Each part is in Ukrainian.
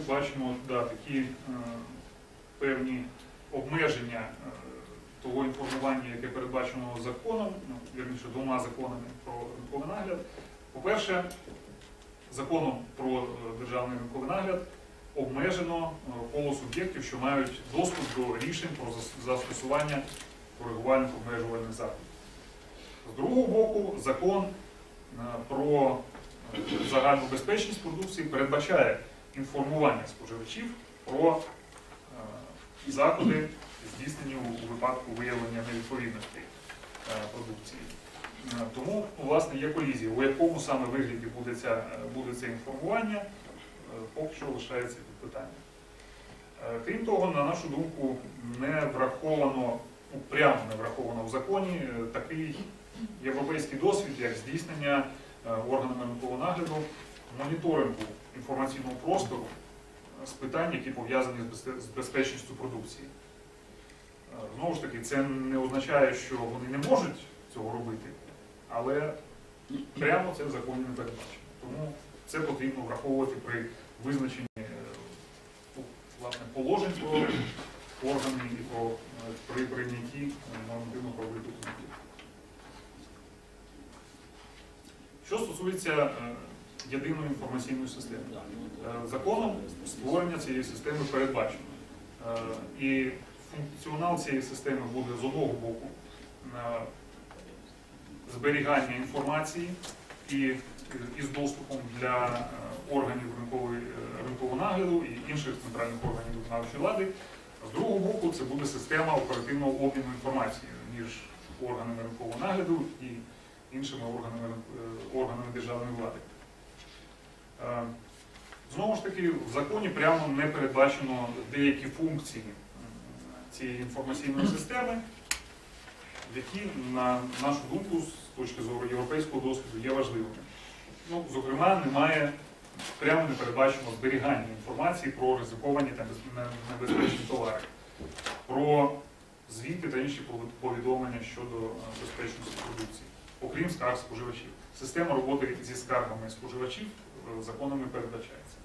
бачимо да, такі е, певні обмеження е, того інформування, яке передбачено законом, ну, вірніше двома законами про ринковий нагляд. По-перше, законом про е, державний ринковий нагляд обмежено е, коло суб'єктів, що мають доступ до рішень про застосування коригувальних обмежувальних заходів. З другого боку, закон е, про загальну безпечність продукції передбачає інформування споживачів про е, заходи, здійснені у випадку виявлення невідповідності е, продукції. Е, Тому, ну, власне, є колізія. У якому саме вигляді буде, ця, буде це інформування, поки що лишається під питанням. Крім того, на нашу думку, не враховано, прямо не враховано в законі такий європейський досвід, як здійснення органами ринкового нагляду моніторингу інформаційного простору е, з питань, які пов'язані з безпечністю продукції. Е, Знову ж таки, це не означає, що вони не можуть цього робити, але прямо це в законі не передбачено. Тому це потрібно враховувати при визначенні е, ну, власне, положень про органи і про, при прийнятті нормативно-правових документів. Що стосується єдиної інформаційної системи, Е, законом створення цієї системи передбачено. Е, І функціонал цієї системи буде з одного боку е, зберігання інформації і із доступом для органів ринкової, ринкового нагляду і інших центральних органів виконавчої влади. З другого боку, це буде система оперативного обміну інформацією між органами ринкового нагляду і іншими органами, органами державної влади. Е, Знову ж таки, в законі прямо не передбачено деякі функції цієї інформаційної системи, які, на нашу думку, з точки зору європейського досвіду, є важливими. Ну, зокрема, немає прямо не передбачено зберігання інформації про ризиковані та небезпечні товари, про звіти та інші повідомлення щодо е, безпечності продукції, окрім скарг споживачів. Система роботи зі скаргами споживачів е, законом не передбачається.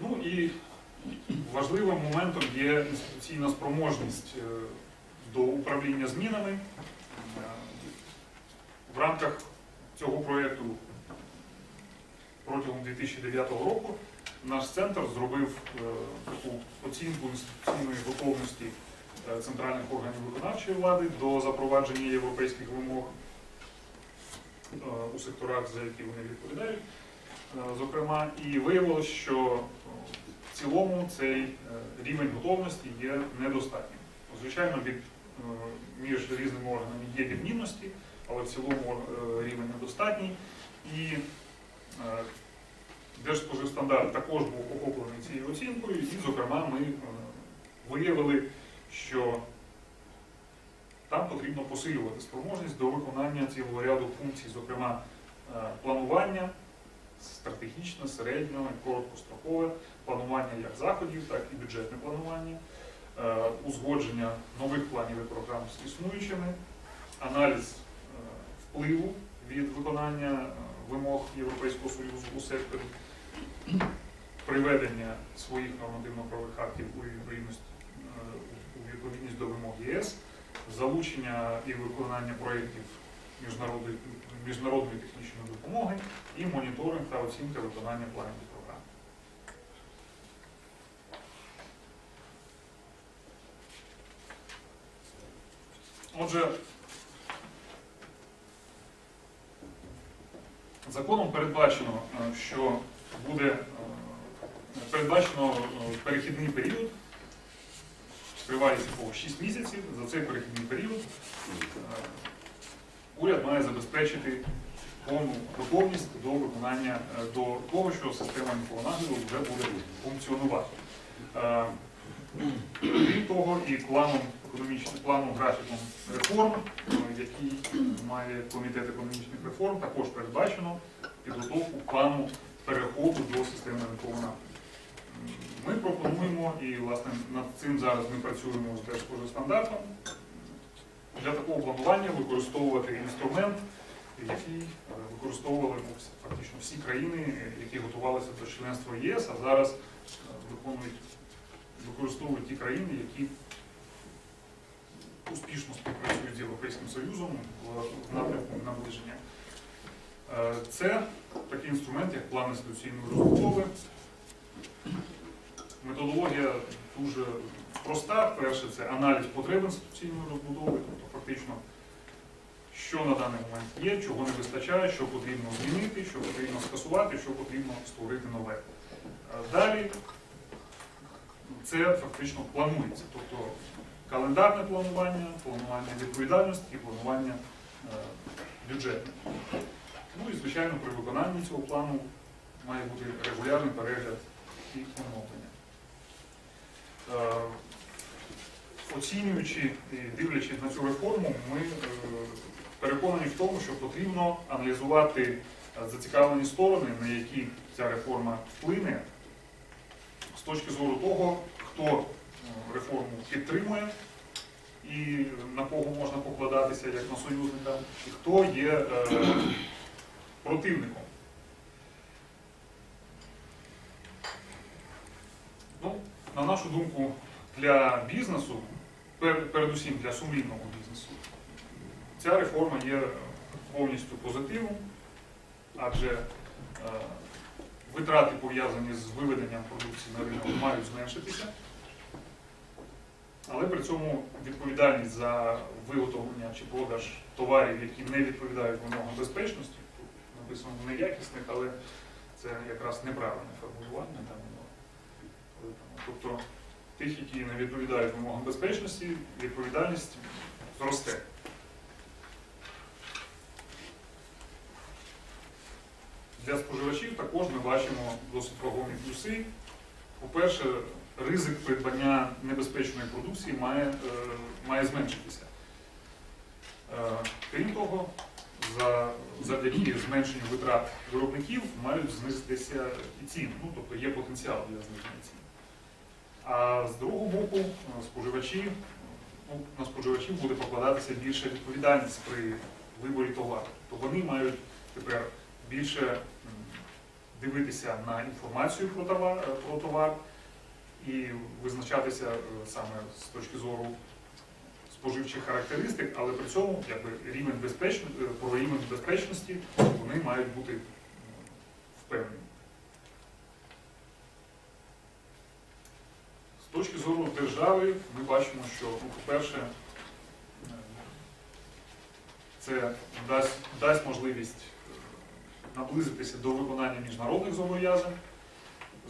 Ну і важливим моментом є інституційна спроможність е, до управління змінами. Е, В рамках цього проєкту протягом 2009 року наш центр зробив е, таку оцінку інституційної готовності е, центральних органів виконавчої влади до запровадження європейських вимог е, у секторах, за які вони відповідають. Зокрема, і виявилось, що в цілому цей рівень готовності є недостатнім. Звичайно, від, між різними органами є відмінності, але в цілому рівень недостатній. І Держспоживстандарт також був охоплений цією оцінкою, і, зокрема, ми е, виявили, що там потрібно посилювати спроможність до виконання цілого ряду функцій, зокрема е, планування, стратегічне, середнього і короткострокове планування як заходів, так і бюджетне планування, е, узгодження нових планів і програм з існуючими, аналіз впливу від виконання вимог Європейського Союзу у секторі, приведення своїх нормативно-правових актів у відповідність, е, у відповідність до вимог ЄС, залучення і виконання проєктів міжнародної, міжнародної технічної допомоги і моніторинг та оцінка виконання планів програм. Отже, законом передбачено, е, що буде е, передбачено е, перехідний період, тривалість якого 6 місяців. За цей перехідний період уряд має забезпечити повну готовність до виконання до того, що система інфонагляду вже буде функціонувати. Крім того, і планом економічним планом графіком реформ, е, який має комітет економічних реформ, також передбачено підготовку плану переходу до системи ринкового. Ми пропонуємо, і власне над цим зараз ми працюємо з Держспоживстандартом, для такого планування використовувати інструмент, який е, використовували фактично всі країни, які готувалися до членства ЄС, а зараз е, виконують, використовують ті країни, які успішно співпрацюють з Європейським Союзом в напрямку наближення. Е, Це такий інструмент, як план інституційної розбудови. Методологія дуже проста. Перше, це аналіз потреб інституційної розбудови, тобто фактично, що на даний момент є, чого не вистачає, що потрібно змінити, що потрібно скасувати, що потрібно створити нове. Е, Далі це фактично планується, тобто календарне планування, планування відповідальності і планування е, бюджетне. Ну і, звичайно, при виконанні цього плану має бути регулярний перегляд і оновлення. Е, Оцінюючи і дивлячись на цю реформу, ми е, переконані в тому, що потрібно аналізувати зацікавлені сторони, на які ця реформа вплине, з точки зору того, хто е, реформу підтримує і на кого можна покладатися як на союзника, і хто є е, противником. Ну, на нашу думку, для бізнесу, пер- передусім для сумлінного бізнесу, ця реформа є повністю позитивом, адже е, витрати, пов'язані з виведенням продукції на ринок, мають зменшитися. Але при цьому відповідальність за виготовлення чи продаж товарів, які не відповідають вимогам безпечності, тут написано неякісних, але це якраз неправильне формулювання. Тобто тих, які не відповідають вимогам безпечності, відповідальність зросте. Для споживачів також ми бачимо досить вагомі плюси. По-перше, ризик придбання небезпечної продукції має, е, має зменшитися. Е, Крім того, за, завдяки зменшенню витрат виробників мають знизитися і ціни. Ну, тобто є потенціал для зниження цін. А з другого боку, е, споживачі, ну, на споживачів буде покладатися більша відповідальність при виборі товару. То вони мають тепер більше дивитися на інформацію про товар, е, про товар і визначатися е, саме з точки зору споживчих характеристик, але при цьому якби, рівень безпечності, про рівень безпечності вони мають бути впевнені. З точки зору держави ми бачимо, що, ну, по-перше, е, це дасть, дасть можливість е, наблизитися до виконання міжнародних зобов'язань,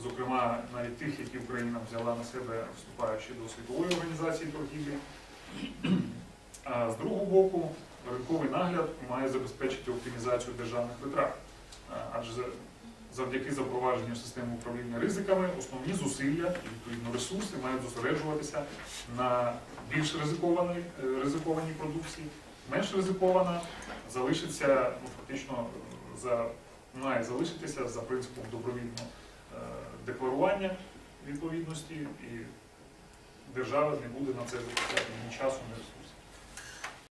зокрема навіть тих, які Україна взяла на себе, вступаючи до світової організації торгівлі. А з другого боку, ринковий нагляд має забезпечити оптимізацію державних витрат, адже завдяки запровадженню системи управління ризиками основні зусилля і відповідно ресурси мають зосереджуватися на більш ризикованій, е, ризикованій продукції. Менш ризикована залишиться ну, фактично за має залишитися за принципом добровільного е, декларування відповідності, і держава не буде на це витрачати ні часу, ні.